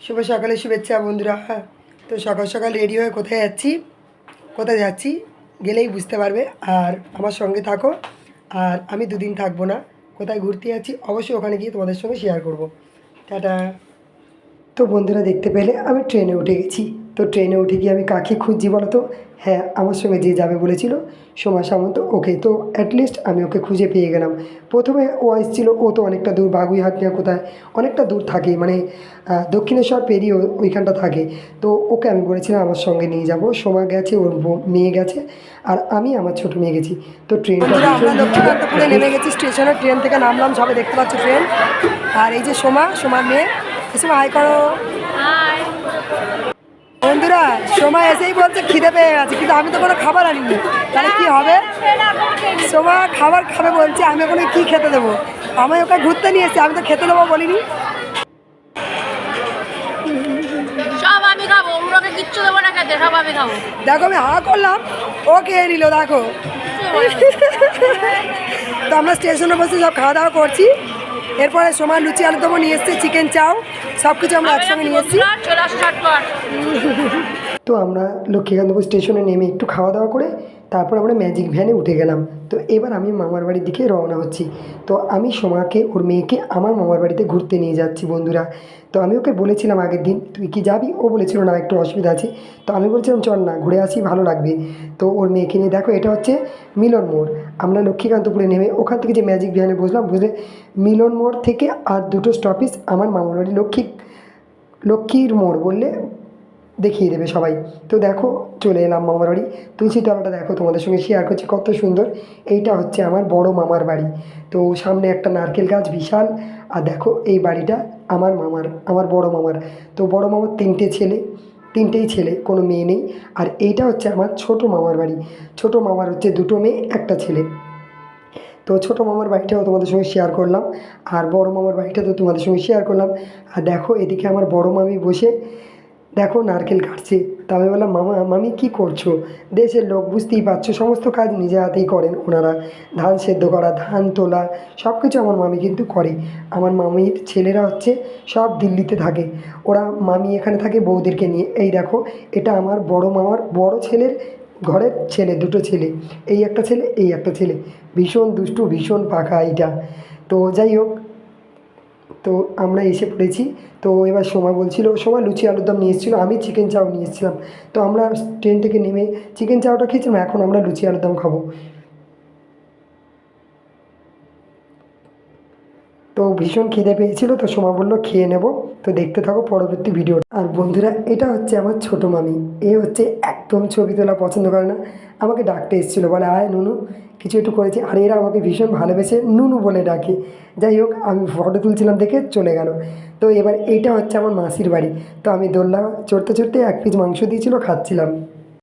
শুভ সকালে শুভেচ্ছা বন্ধুরা। তো সকাল সকাল রেডি হয়ে কোথায় যাচ্ছি? কোথায় যাচ্ছি? গেলেই বুঝতে পারবে। আর আমার সঙ্গে থাকো। আর আমি দুদিন থাকব না। কোথায় ঘুরতে যাচ্ছি? অবশ্যই ওখানে গিয়ে তোমাদের সঙ্গে শেয়ার করব। টাটা। তো বন্ধুরা দেখতে পেলে আমি ট্রেনে উঠে গেছি। তো ট্রেনে উঠে গিয়ে আমি কাকে খুঁজছি বলো তো? হ্যাঁ আমার সঙ্গে যে যাবে বলেছিল সোমা সামন্ত। ওকে তো অ্যাটলিস্ট আমি ওকে খুঁজে পেয়ে গেলাম। প্রথমে ও এসেছিল ও তো অনেকটা দূর বাগুইহাট নিয়ে কোথায় অনেকটা দূর থাকে মানে দক্ষিণেশ্বর পেরিয়ে ওইখানটা থাকে। তো ওকে আমি বলেছিলাম আমার সঙ্গে নিয়ে যাব। সোমা গেছে ওর মেয়ে গেছে আর আমি আমার ছোট মেয়ে গেছি। তো ট্রেনটা দক্ষিণান্তপুরে নেমে গেছি স্টেশনে ট্রেন থেকে নামলাম সবাই দেখতে পাচ্ছ ট্রেন। আর এই যে সোমা সোমার মেয়ে। সোমা হাই করো। বন্ধুরা সময় এসেই বলছে খিদে পেয়ে গেছে কিন্তু আমি তো কোনো খাবার আনিনি। তাহলে কি হবে? সোমা খাবার খাবে বলছে আমি ওখানে কি খেতে দেবো? আমি ওকে ঘুরতে নিয়ে এসেছি আমি তো খেতে দেবো বলিনি। দেখো আমি হা করলাম ও খেয়ে নিল দেখো। তো আমরা স্টেশনে বসে সব খাওয়া দাওয়া করছি। এরপরে সময় লুচি আলু দেবো নিয়ে এসছি, চিকেন চাও সব কিছু আমরা একসঙ্গে নিয়ে এসেছি। তো আমরা লক্ষ্মীকান্তপুর স্টেশনে নেমে একটু খাওয়া দাওয়া করে তারপর আমরা ম্যাজিক ভ্যানে উঠে গেলাম। তো এবার আমি মামার বাড়ির দিকে রওনা হচ্ছি। তো আমি সোমাকে, ওর মেয়েকে আমার মামার বাড়িতে ঘুরতে নিয়ে যাচ্ছি বন্ধুরা। তো আমি ওকে বলেছিলাম আগের দিন, তুই কি যাবি? ও বলেছিল, না, একটু অসুবিধা আছে। তো আমি বলছিলাম, চল না, ঘুরে আসি, ভালো লাগবে। তো ওর মেয়েকে নিয়ে, দেখো, এটা হচ্ছে মিলন মোড়। আমরা লক্ষ্মীকান্তপুরে নেমে ওখান থেকে যে ম্যাজিক ভ্যানে বসলাম বুঝলে মিলন মোড় থেকে আর দুটো স্টপেজ আমার মামার বাড়ি লক্ষ্মী, লক্ষ্মীর মোড় বললে দেখিয়ে দেবে সবাই। তো দেখো, চলে এলাম মামার বাড়ি। তুলসী তলাটা দেখো, তোমাদের সঙ্গে শেয়ার করছি, কত সুন্দর। এইটা হচ্ছে আমার বড় মামার বাড়ি। তো সামনে একটা নারকেল গাছ বিশাল, আর দেখো, এই বাড়িটা আমার মামার, আমার বড় মামার। তো বড় মামার তিনটে ছেলে, তিনটেই ছেলে, কোনো মেয়ে নেই। আর এইটা হচ্ছে আমার ছোট মামার বাড়ি। ছোট মামার হচ্ছে দুটো মেয়ে, একটা ছেলে। তো ছোটো মামার বাড়িটাও তোমাদের সঙ্গে শেয়ার করলাম। আর বড় মামার বাড়িটা তো তোমাদের সঙ্গে শেয়ার করলাম। আর দেখো, এদিকে আমার বড় মামি বসে দেখো নারকেল কাটছে। তা আমি বললাম, মামা, মামি, কি করছ? দেশের লোক বুঝতেই পারছ, সমস্ত কাজ নিজে হাতেই করেন ওনারা। ধান সেদ্ধ করা, ধান তোলা সব কিছু আমার মামি কিন্তু করে। আমার মামির ছেলেরা হচ্ছে সব দিল্লিতে থাকে। ওরা মামি এখানে থাকে বৌদিরকে নিয়ে। এই দেখো, এটা আমার বড় মামার বড় ছেলের ঘরের ছেলে, দুটো ছেলে। এই একটা ছেলে, এই একটা ছেলে। ভীষণ দুষ্টু, ভীষণ পাখা এইটা তো যাই হোক তো আমরা এসে পড়েছি। তো এবার সোমা বলছিল, সোমা, লুচি, আলুর দম নিয়ে এসেছিল, আমি চিকেন চাও নিয়ে এসেছিলাম। তো আমরা ট্রেন থেকে নেমে চিকেন চাওটা খেয়েছিলাম, এখন আমরা লুচি, আলুর দম খাব। তো ভীষণ খিদে পেয়েছিল, তো সোমা বলল, খেয়ে নেব। তো দেখতে থাকো পরবর্তী ভিডিও আর বন্ধুরা, এটা হচ্ছে আমার ছোটো মামি। এ হচ্ছে একদম ছবি তোলা পছন্দ করে না। আমাকে ডাকতে এসেছিল, বলে, আয় নুনু, কিছু একটু করেছি। আর এরা আমাকে ভীষণ ভালোবেসে নুনু বলে ডাকে। যাই হোক, আমি ফটো তুলছিলাম দেখে চলে গেল। তো এবার এইটা হচ্ছে আমার মাসির বাড়ি। তো আমি দোল্লা চড়তে চড়তে এক পিস মাংস দিয়েছিল, খাচ্ছিলাম।